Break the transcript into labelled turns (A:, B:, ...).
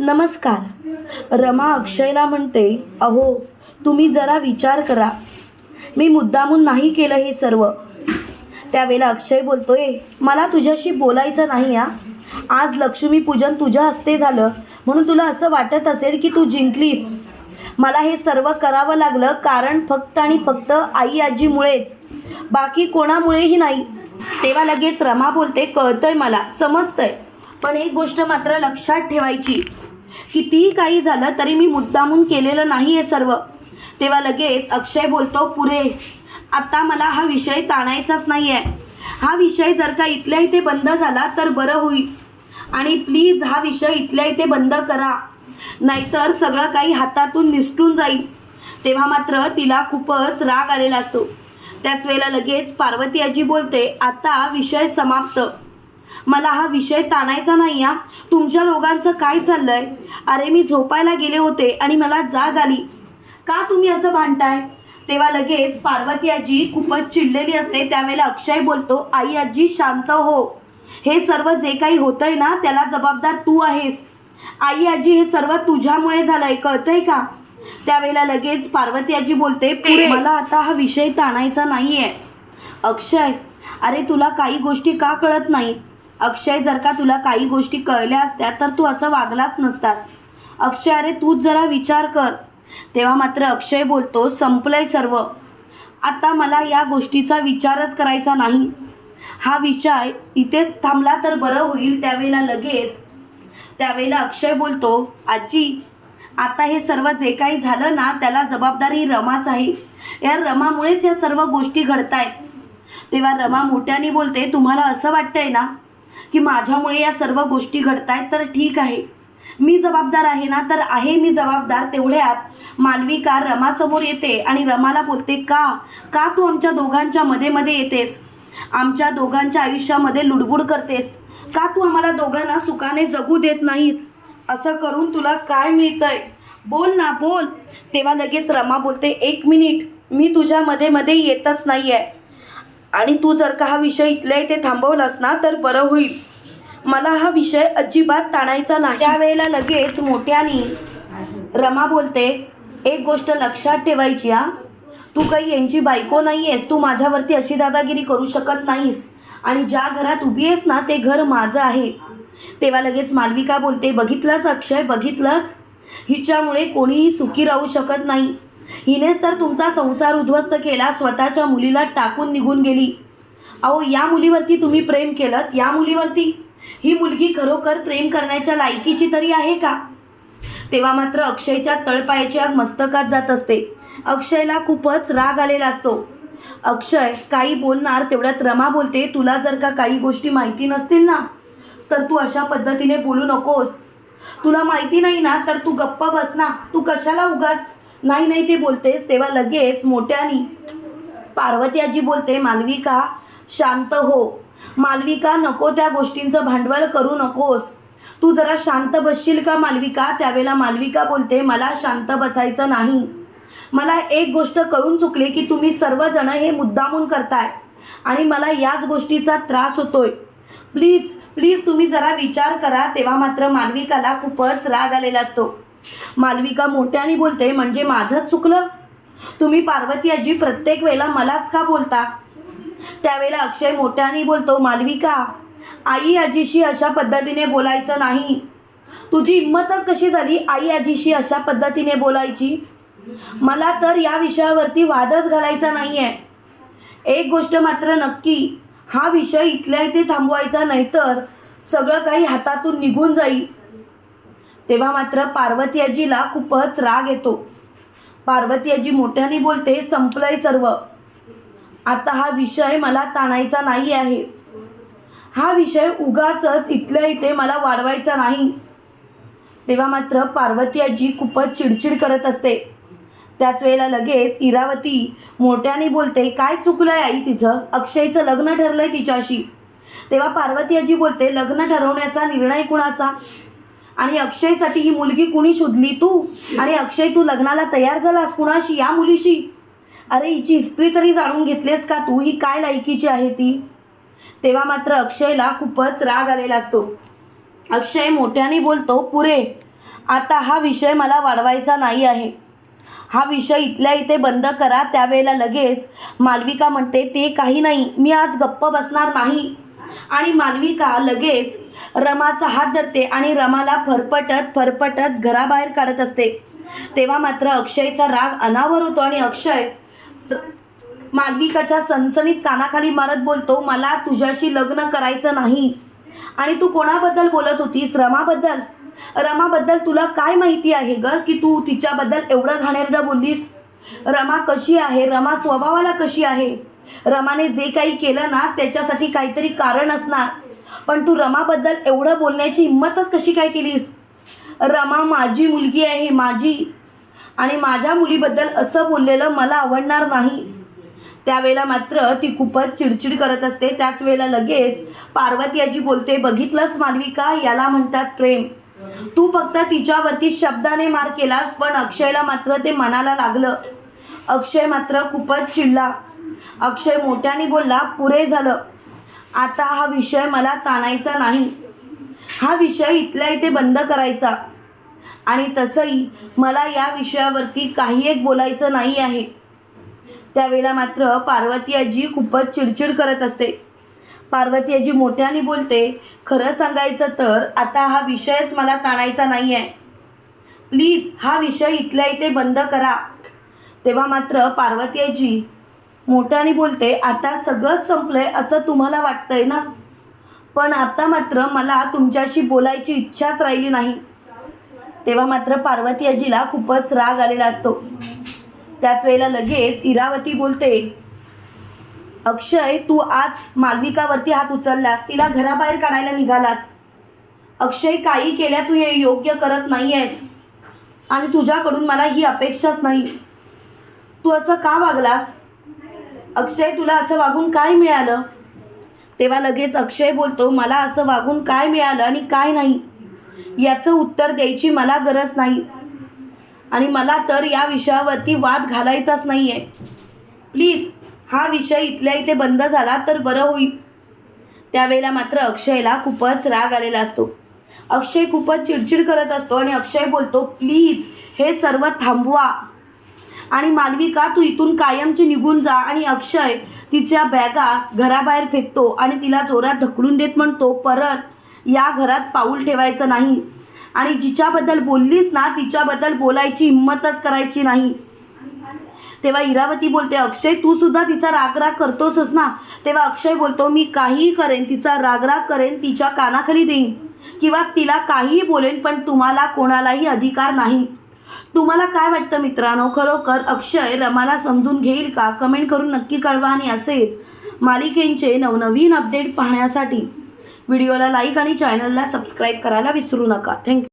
A: नमस्कार. रमा अक्षयला म्हणते अहो तुम्ही जरा विचार करा. मी मुद्दामून नाही केलं हे सर्व. त्यावेळेला अक्षय बोलतोय मला तुझ्याशी बोलायचं नाही या आज लक्ष्मीपूजन तुझ्या हस्ते झालं. म्हणून तुला असं वाटत असेल की तू जिंकलीस. मला हे सर्व करावं लागलं कारण फक्त आणि फक्त आई आजीमुळेच. बाकी कोणामुळेही नाही. तेव्हा लगेच रमा बोलते कळतंय मला समजतंय. पण एक गोष्ट मात्र लक्षात ठेवायची. कितीही काही झालं तरी मी मुद्दामून केलेलं नाही हे सर्व. तेव्हा लगेच अक्षय बोलतो पुरे आता मला हा विषय ताणायचाच नाही आहे हा विषय जर का इथल्या इथे बंद झाला तर बरं होईल. आणि प्लीज हा विषय इथल्या इथे बंद करा. नाहीतर सगळं काही हातातून निसटून जाईल. तेव्हा मात्र तिला खूपच राग आलेला असतो. त्याच वेळेला लगेच पार्वती आजी बोलते आता विषय समाप्त. मला हा विषय ताणायचा नाही हा तुमच्या दोघांचं काय चाललंय? अरे मी झोपायला गेले होते आणि मला जाग आली. का तुम्ही असं भांडताय? तेव्हा लगेच पार्वती आजी खूपच चिडलेली असते. त्यावेळेला अक्षय बोलतो आई आजी शांत हो. हे सर्व जे काही होतंय ना त्याला जबाबदार तू आहेस. आई आजी हे सर्व तुझ्यामुळे झालंय कळतंय का? त्यावेळेला लगेच पार्वती आजी बोलते मला आता हा विषय ताणायचा नाहीये. अक्षय अरे तुला काही गोष्टी का कळत नाही? अक्षय जर का तुला काही गोष्टी कळल्या असत्या तर तू असं वागलाच नसतास. अक्षय अरे तूच जरा विचार कर. तेव्हा मात्र अक्षय बोलतो संपलंय सर्व. आता मला या गोष्टीचा विचारच करायचा नाही. हा विषय इथेच थांबला तर बरं होईल त्यावेळेला लगेच. त्यावेळेला अक्षय बोलतो आजी आता हे सर्व जे काही झालं ना त्याला जबाबदारी रमाच आहे. या रमामुळेच या सर्व गोष्टी घडतायत. तेव्हा रमा मोठ्याने बोलते तुम्हाला असं वाटतंय ना की माझ्यामुळे या सर्व गोष्टी घडतायत तर ठीक आहे. मी जबाबदार आहे ना तर आहे मी जबाबदार तेवढ्यात. मालविका रमासमोर येते आणि रमाला बोलते का? का तू आमच्या दोघांच्या मध्ये मध्ये येतेस? आमच्या दोघांच्या आयुष्यामध्ये लुडबुड करतेस? का तू आम्हाला दोघांना सुखाने जगू देत नाहीस? असं करून तुला काय मिळतंय? बोल ना बोल. तेव्हा लगेच रमा बोलते एक मिनिट. मी तुझ्या मध्ये मध्ये येतच नाही आहे आणि तू जर का हा विषय इथल्या इथे थांबवलास ना तर बरं होईल. मला हा विषय अजिबात ताणायचा नाही. त्यावेळेला लगेच मोठ्याने रमा बोलते एक गोष्ट लक्षात ठेवायची हा. तू काही यांची बायको नाही आहेस तू माझ्यावरती अशी दादागिरी करू शकत नाहीस. आणि ज्या घरात उभी आहेस ना ते घर माझं आहे. तेव्हा लगेच मालविका बोलते बघितलंच अक्षय? बघितलंच हिच्यामुळे कोणीही सुखी राहू शकत नाही. हिनेच तर तुमचा संसार उद्ध्वस्त केला स्वतःच्या मुलीला टाकून निघून गेली. अहो या मुलीवरती तुम्ही प्रेम केलं या मुलीवरती? ही मुलगी खरोखर प्रेम करण्याच्या लायकीची तरी आहे का? तेव्हा मात्र अक्षयच्या तळपायाची आग मस्तकात जात असते. अक्षयला खूपच राग आलेला असतो. अक्षय काही बोलणार तेवढ्यात रमा बोलते तुला जर का काही गोष्टी माहिती नसतील ना तर तू अशा पद्धतीने बोलू नकोस. तुला माहिती नाही ना तर तू गप्प बस ना तू कशाला उगाच नाही नाही ते बोलतेस तेव्हा लगेच मोठ्यानी पार्वती आजी बोलते मालविका शांत हो. मालविका नको त्या गोष्टींचं भांडवल करू नकोस. तू जरा शांत बसशील का मालविका? त्यावेळेला मालविका बोलते मला शांत बसायचं नाही. मला एक गोष्ट कळून चुकली की तुम्ही सर्वजण हे मुद्दामून करताय आणि मला याच गोष्टीचा त्रास होतोय. प्लीज प्लीज तुम्ही जरा विचार करा तेव्हा मात्र मालविकाला खूपच राग आलेला असतो. मालविका मोठ्याने बोलते म्हणजे माझंच चुकलं? तुम्ही पार्वती आजी प्रत्येक वेळेला मलाच का बोलता? त्यावेळेला अक्षय मोठ्याने बोलतो मालविका आई आजीशी अशा पद्धतीने बोलायचं नाही. तुझी हिंमतच कशी झाली आई आजीशी अशा पद्धतीने बोलायची? मला तर या विषयावरती वादच घालायचा नाही आहे एक गोष्ट मात्र नक्की हा विषय इथल्या इथे थांबवायचा नाहीतर सगळं काही हातातून निघून जाईल. तेव्हा मात्र पार्वती आजीला खूपच राग येतो. पार्वती आजी मोठ्याने बोलते संपलंय सर्व. आता हा विषय मला ताणायचा नाही आहे. हा विषय उगाच इथल्या इथे मला वाढवायचा नाही. तेव्हा मात्र पार्वती आजी खूपच चिडचिड करत असते. त्याच वेळेला लगेच इरावती मोठ्याने बोलते काय चुकलंय आई तिचं? अक्षयचं लग्न ठरलंय तिच्याशी. तेव्हा पार्वती आजी बोलते लग्न ठरवण्याचा निर्णय कुणाचा? आणि अक्षयसाठी ही मुलगी कुणी शोधली तू? आणि अक्षय तू लग्नाला तयार झालास कुणाशी? या मुलीशी? अरे हिची हिस्ट्री तरी जाणून घेतलीस का तू? ही काय लायकीची आहे ती? तेव्हा मात्र अक्षयला खूपच राग आलेला असतो. अक्षय मोठ्याने बोलतो पुरे आता हा विषय मला वाढवायचा नाही आहे. हा विषय इथल्या इथे बंद करा त्यावेळेला लगेच मालविका म्हणते ते काही नाही मी आज गप्प बसणार नाही. आणि मालविका लगेच रमाचा हात धरते आणि रमाला फरफटत फरफटत घराबाहेर काढत असते. तेव्हा मात्र अक्षयचा राग अनावर होतो आणि अक्षय मालविकाच्या सणसणीत कानाखाली मारत बोलतो मला तुझ्याशी लग्न करायचं नाही. आणि तू कोणाबद्दल बोलत होतीस? रमाबद्दल? रमाबद्दल तुला काय माहिती आहे ग की तू तिच्याबद्दल एवढं घाणेरडं बोललीस? रमा कशी आहे? रमा स्वभावाला कशी आहे? रमाने जे काही केलं ना त्याच्यासाठी काहीतरी कारण असणार. पण तू रमाबद्दल एवढं बोलण्याची हिंमतच कशी काय केलीस? रमा माझी मुलगी आहे माझी. आणि माझ्या मुलीबद्दल असं बोललेलं मला आवडणार नाही. त्यावेळेला मात्र ती खूपच चिडचिड करत असते. त्याच वेळेला लगेच पार्वती आजी बोलते बघितलंस मालविका याला म्हणतात प्रेम. तू फक्त तिच्यावरती शब्दाने मार केलास पण अक्षयला मात्र ते मनाला लागलं. अक्षय मात्र खूपच चिडला. अक्षय मोठ्याने बोलला पुरे झालं. आता हा विषय मला ताणायचा नाही. हा विषय इथल्या इथे बंद करायचा. आणि तसंही मला या विषयावरती काही एक बोलायचं नाही आहे. त्यावेळेला मात्र पार्वती आजी खूपच चिडचिड करत असते. पार्वती आजी मोठ्याने बोलते खरं सांगायचं तर आता हा विषयच मला ताणायचा नाही आहे. प्लीज हा विषय इथल्या इथे बंद करा. तेव्हा मात्र पार्वती आजी मोठ्याने बोलते आता सगळंच संपलंय असं तुम्हाला वाटतंय ना? पण आता मात्र मला तुमच्याशी बोलायची इच्छाच राहिली नाही. तेव्हा मात्र पार्वती आजीला खूपच राग आलेला असतो. त्याच वेळेला लगेच इरावती बोलते अक्षय तू आज मालविकावरती हात उचललास तिला घराबाहेर काढायला निघालास. अक्षय काही केल्या तू हे योग्य करत नाही आहेस आणि तुझ्याकडून मला ही अपेक्षाच नाही. तू असं का वागलास? अक्षय तुला असं वागून काय मिळालं? तेव्हा लगेच अक्षय बोलतो मला असं वागून काय मिळालं आणि काय नाही? याचं उत्तर द्यायची मला गरज नाही. आणि मला तर या विषयावरती वाद घालायचाच नाही आहे प्लीज हा विषय इथल्या इथे बंद झाला तर बरं होईल. त्यावेळेला मात्र अक्षयला खूपच राग आलेला असतो. अक्षय खूपच चिडचिड करत असतो आणि अक्षय बोलतो प्लीज हे सर्व थांबवा. आणि मालविका तू इथून कायमची निघून जा आणि अक्षय तिच्या बॅगा घराबाहेर फेकतो आणि तिला जोरात ढकलून देत म्हणतो परत या घरात पाऊल ठेवायचं नाही. आणि जिच्याबद्दल बोललीस ना तिच्याबद्दल बोलायची हिंमतच करायची नाही. तेव्हा इरावती बोलते अक्षय तू सुद्धा तिचा रागराग करतोसच ना. तेव्हा अक्षय बोलतो मी काहीही करेन तिचा रागराग करेन तिच्या कानाखाली देईन किंवा तिला काहीही बोलेन पण तुम्हाला कोणालाही अधिकार नाही. तुम्हाला काय वाटतं मित्रांनो? खरोखर अक्षय रमाला समजून घेईल का? कमेंट करून नक्की कळवा आणि असेच मालिकेंचे नवनवीन अपडेट पाहण्यासाठी. व्हिडिओला लाईक आणि चॅनलला सबस्क्राईब करायला विसरू नका. थँक्यू